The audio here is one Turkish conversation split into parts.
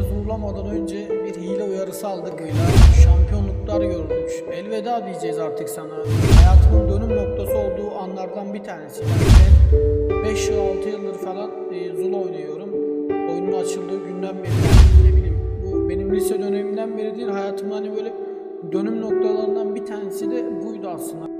maça zorlamadan önce bir hile uyarısı aldık. Böyle şampiyonluklar gördük. Elveda diyeceğiz artık sana. Hayatımın dönüm noktası olduğu anlardan bir tanesi. Ben 5 yıl 6 yıldır falan e, Zula oynuyorum. Oyunun açıldığı günden beri ne bileyim bu benim lise dönemimden beri değil hayatımın hani böyle dönüm noktalarından bir tanesi de buydu aslında.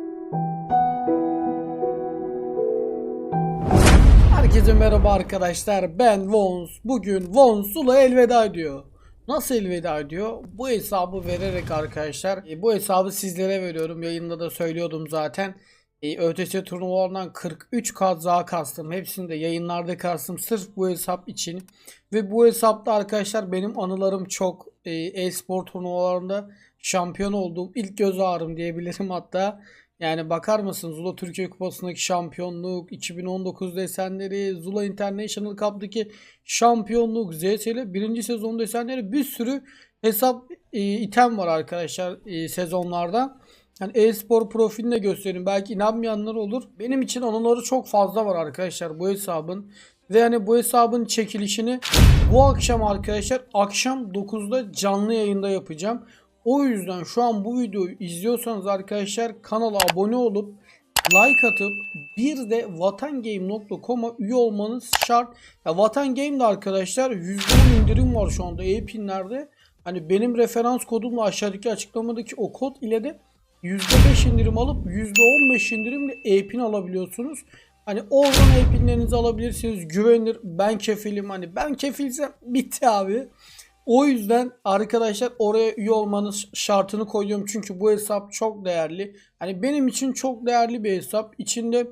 Herkese merhaba arkadaşlar. Ben Vons. Bugün Vons Sula elveda ediyor. Nasıl elveda ediyor? Bu hesabı vererek arkadaşlar. e, bu hesabı sizlere veriyorum. Yayında da söylüyordum zaten. E, ÖTS turnuvalarından 43 kaza kastım. Hepsini de yayınlarda kastım. Sırf bu hesap için. Ve bu hesapta arkadaşlar benim anılarım çok. E, E-spor turnuvalarında şampiyon olduğum ilk göz ağrım diyebilirim hatta. Yani bakar mısınız Zula Türkiye Kupası'ndaki şampiyonluk, 2019 desenleri, Zula International Cup'daki şampiyonluk, ZSL birinci sezon desenleri bir sürü hesap e, item var arkadaşlar e, sezonlarda. Yani e-spor profilini de göstereyim. Belki inanmayanlar olur. Benim için anıları çok fazla var arkadaşlar bu hesabın. Ve yani bu hesabın çekilişini bu akşam arkadaşlar akşam 9'da canlı yayında yapacağım. O yüzden şu an bu videoyu izliyorsanız arkadaşlar kanala abone olup like atıp bir de vatangame.com'a üye olmanız şart. Ya Vatan Game'de arkadaşlar %10 indirim var şu anda e-pinlerde. Hani benim referans kodumla aşağıdaki açıklamadaki o kod ile de %5 indirim alıp %15 indirimle e-pin alabiliyorsunuz. Hani oradan e-pinlerinizi alabilirsiniz. Güvenilir. Ben kefilim. Hani ben kefilsem bitti abi. O yüzden arkadaşlar oraya üye olmanız şartını koyuyorum. Çünkü bu hesap çok değerli. Hani benim için çok değerli bir hesap. İçinde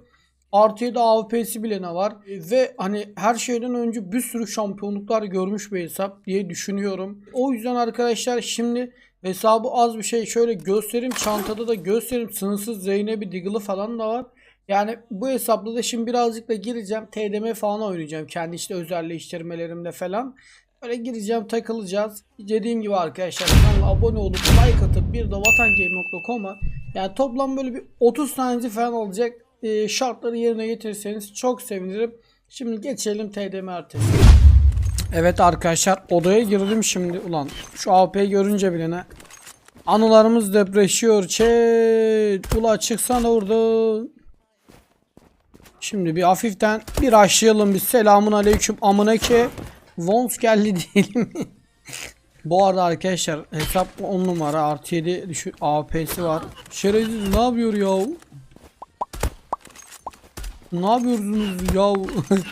artı 7 AWP'si bile ne var. Ve hani her şeyden önce bir sürü şampiyonluklar görmüş bir hesap diye düşünüyorum. O yüzden arkadaşlar şimdi hesabı az bir şey şöyle göstereyim. Çantada da göstereyim. Sınırsız Zeynep'i Diggle'ı falan da var. Yani bu hesapla da şimdi birazcık da gireceğim. TDM falan oynayacağım. Kendi işte özelleştirmelerimde falan. Böyle gireceğim takılacağız. Dediğim gibi arkadaşlar kanala abone olup like atıp bir de vatangame.com'a yani toplam böyle bir 30 tanesi falan olacak. E, şartları yerine getirirseniz çok sevinirim. Şimdi geçelim TDM ertesi. Evet arkadaşlar odaya girdim şimdi. Ulan şu AP'yi görünce bile ne? Anılarımız depreşiyor. Chat ula çıksana orada Şimdi bir hafiften bir aşlayalım bir selamun aleyküm amına ki Vons geldi diyelim. Bu arada arkadaşlar hesap 10 numara artı 7 düşük AP'si var. Şerefsiz ne yapıyor ya? Ne yapıyorsunuz ya?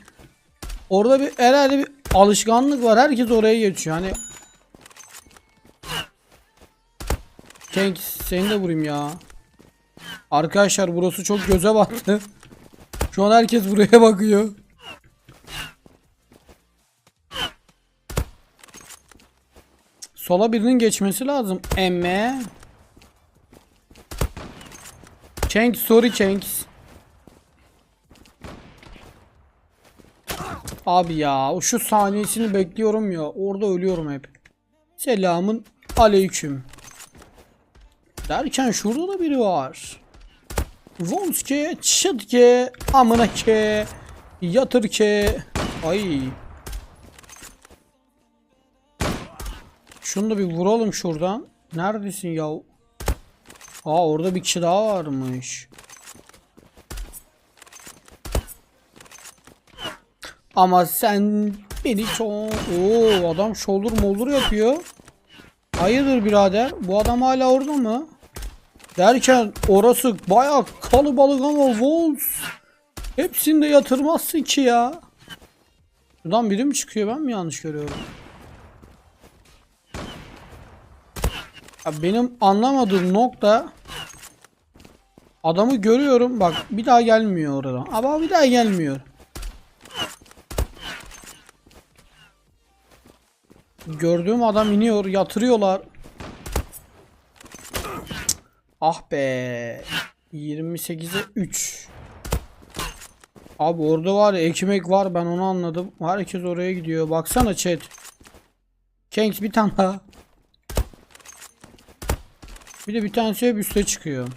Orada bir herhalde bir alışkanlık var. Herkes oraya geçiyor. Hani Tank seni de vurayım ya. Arkadaşlar burası çok göze battı. Şu an herkes buraya bakıyor. Sola birinin geçmesi lazım. Emme. Chanks sorry Chanks. Abi ya o şu saniyesini bekliyorum ya. Orada ölüyorum hep. Selamın aleyküm. Derken şurada da biri var. Vonske, çıtke, amına ke, yatır ke. Ay. Şunu da bir vuralım şuradan. Neredesin ya? Aa orada bir kişi daha varmış. Ama sen beni çok... Oo adam shoulder moldur yapıyor. Hayırdır birader? Bu adam hala orada mı? Derken orası bayağı kalabalık ama Wolves. Hepsini de yatırmazsın ki ya. Buradan biri mi çıkıyor ben mi yanlış görüyorum? Benim anlamadığım nokta adamı görüyorum bak bir daha gelmiyor oradan. Ama bir daha gelmiyor. Gördüğüm adam iniyor yatırıyorlar. Ah be. 28'e 3. Abi orada var ya ekmek var ben onu anladım. Herkes oraya gidiyor. Baksana chat. Kengs bir tane daha. Bir de bir tanesi hep üste çıkıyor.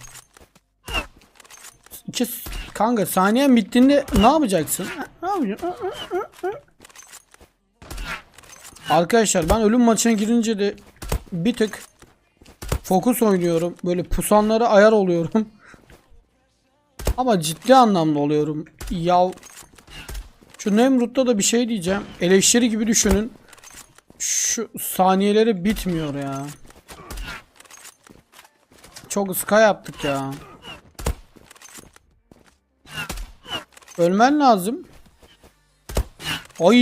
İki, kanka saniyen bittiğinde ne yapacaksın? Ne yapacaksın? Arkadaşlar ben ölüm maçına girince de bir tık fokus oynuyorum. Böyle pusanlara ayar oluyorum. Ama ciddi anlamda oluyorum. Ya şu Nemrut'ta da bir şey diyeceğim. Eleştiri gibi düşünün. Şu saniyeleri bitmiyor ya. Çok ıska yaptık ya. Ölmen lazım. Ay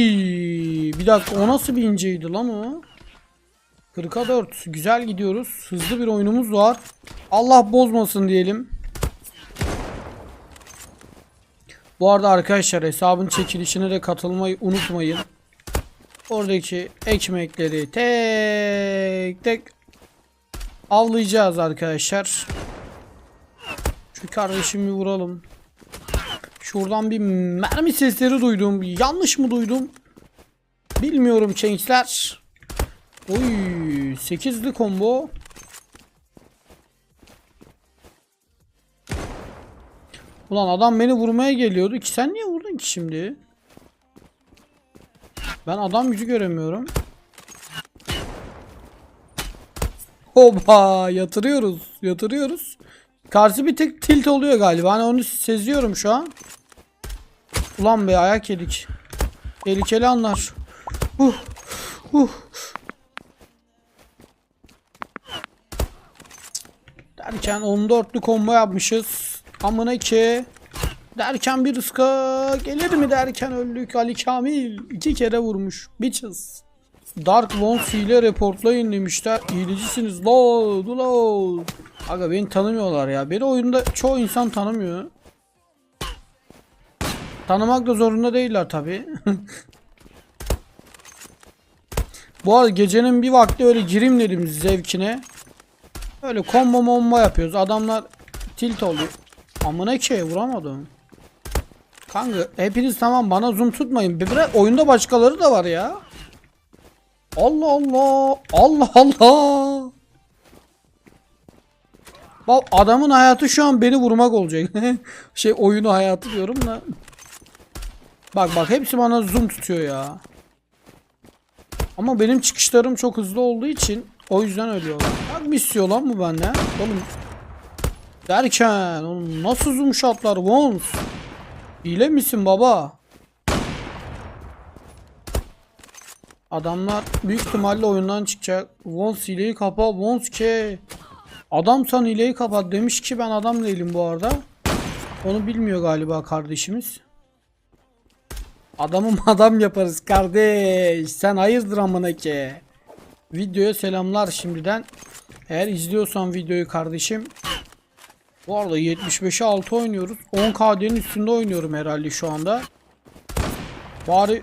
bir dakika o nasıl bir inceydi lan o? 40'a 4 güzel gidiyoruz. Hızlı bir oyunumuz var. Allah bozmasın diyelim. Bu arada arkadaşlar hesabın çekilişine de katılmayı unutmayın. Oradaki ekmekleri tek tek avlayacağız arkadaşlar. Şu kardeşimi vuralım. Şuradan bir mermi sesleri duydum. Yanlış mı duydum? Bilmiyorum gençler. Oy 8'li combo. Ulan adam beni vurmaya geliyordu ki sen niye vurdun ki şimdi? Ben adam yüzü göremiyorum. Hopa yatırıyoruz yatırıyoruz. Karşı bir tek tilt oluyor galiba. Hani onu seziyorum şu an. Ulan be ayak yedik. Tehlikeli anlar. Uh, uh. Derken 14'lü combo yapmışız. Amına ki. Derken bir ıska gelir mi derken öldük Ali Kamil. iki kere vurmuş. Bitches. Dark Ones ile reportlayın demişler. İyilecisiniz. Load load. Aga beni tanımıyorlar ya. Beni oyunda çoğu insan tanımıyor. Tanımak da zorunda değiller tabi. Bu arada gecenin bir vakti öyle gireyim dedim zevkine. Öyle combo momba yapıyoruz. Adamlar tilt oluyor. Amına ki vuramadım. Kanka hepiniz tamam bana zoom tutmayın. Bir oyunda başkaları da var ya. Allah Allah. Allah Allah. Bak adamın hayatı şu an beni vurmak olacak. şey oyunu hayatı diyorum da. Bak bak hepsi bana zoom tutuyor ya. Ama benim çıkışlarım çok hızlı olduğu için o yüzden ölüyorlar. Bak bir istiyor lan bu benden. Oğlum derken oğlum nasıl zoom shotlar Vons? Hile misin baba? Adamlar büyük ihtimalle oyundan çıkacak. Vons hileyi kapa. Vons ke. Adam sen hileyi kapat demiş ki ben adam değilim bu arada. Onu bilmiyor galiba kardeşimiz. Adamım adam yaparız kardeş. Sen hayırdır amına ki. Videoya selamlar şimdiden. Eğer izliyorsan videoyu kardeşim. Bu arada 75'e 6 oynuyoruz. 10 KD'nin üstünde oynuyorum herhalde şu anda. Bari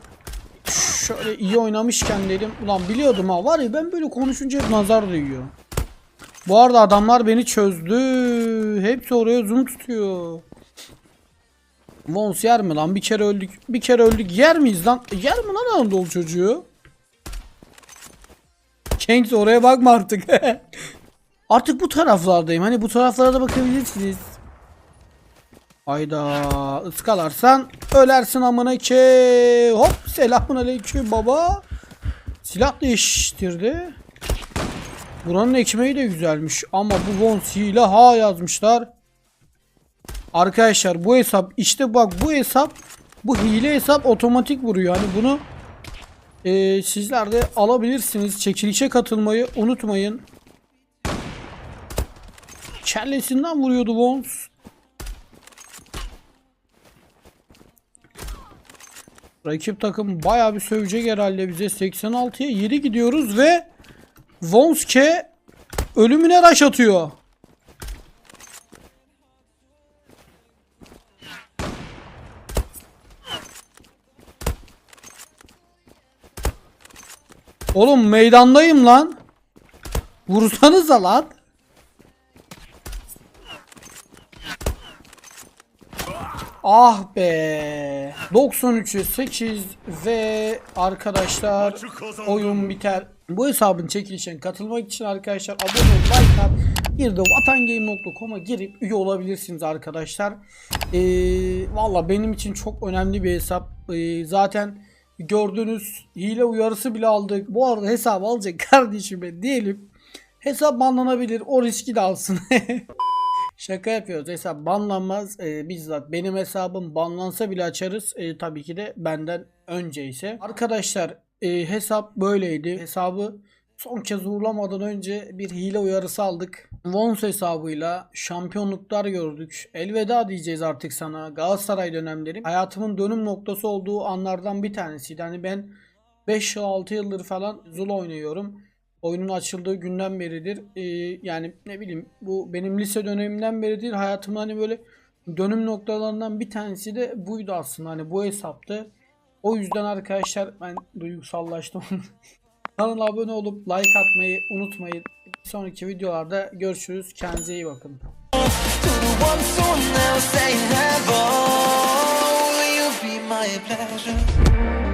şöyle iyi oynamışken dedim. Ulan biliyordum ha var ya ben böyle konuşunca hep nazar değiyor. Bu arada adamlar beni çözdü. Hepsi oraya zoom tutuyor. Mons yer mi lan? Bir kere öldük. Bir kere öldük. Yer miyiz lan? Yer mi lan Anadolu çocuğu? Kengs oraya bakma artık. artık bu taraflardayım. Hani bu taraflara da bakabilirsiniz. Hayda ıskalarsan ölersin amına ki. Hop selamun aleyküm baba. Silah değiştirdi. Buranın ekmeği de güzelmiş ama bu Vons hile ha yazmışlar. Arkadaşlar bu hesap işte bak bu hesap bu hile hesap otomatik vuruyor. Hani bunu e, sizler de alabilirsiniz. Çekilişe katılmayı unutmayın. Kellesinden vuruyordu Vons. Rakip takım bayağı bir sövecek herhalde bize. 86'ya 7 gidiyoruz ve Vonske ölümüne rush atıyor. Oğlum meydandayım lan. Vursanıza lan. Ah be. 93'e 8 ve arkadaşlar oyun biter. Bu hesabın çekilişine katılmak için arkadaşlar abone ol, like at, bir de vatangame.com'a girip üye olabilirsiniz arkadaşlar. Ee, Valla benim için çok önemli bir hesap. Ee, zaten gördünüz. Hile uyarısı bile aldık. Bu arada hesap alacak kardeşime diyelim. Hesap banlanabilir. O riski de alsın. Şaka yapıyoruz. Hesap banlanmaz. Ee, bizzat benim hesabım banlansa bile açarız. Ee, tabii ki de benden önce ise. Arkadaşlar e, hesap böyleydi. Hesabı son kez uğurlamadan önce bir hile uyarısı aldık. Vons hesabıyla şampiyonluklar gördük. Elveda diyeceğiz artık sana. Galatasaray dönemleri hayatımın dönüm noktası olduğu anlardan bir tanesiydi. Hani ben 5-6 yıldır falan Zul oynuyorum. Oyunun açıldığı günden beridir. Ee, yani ne bileyim bu benim lise dönemimden beridir. Hayatımın hani böyle dönüm noktalarından bir tanesi de buydu aslında. Hani bu hesaptı. O yüzden arkadaşlar ben duygusallaştım. Kanala abone olup like atmayı unutmayın. Bir sonraki videolarda görüşürüz. Kendinize iyi bakın. My pleasure?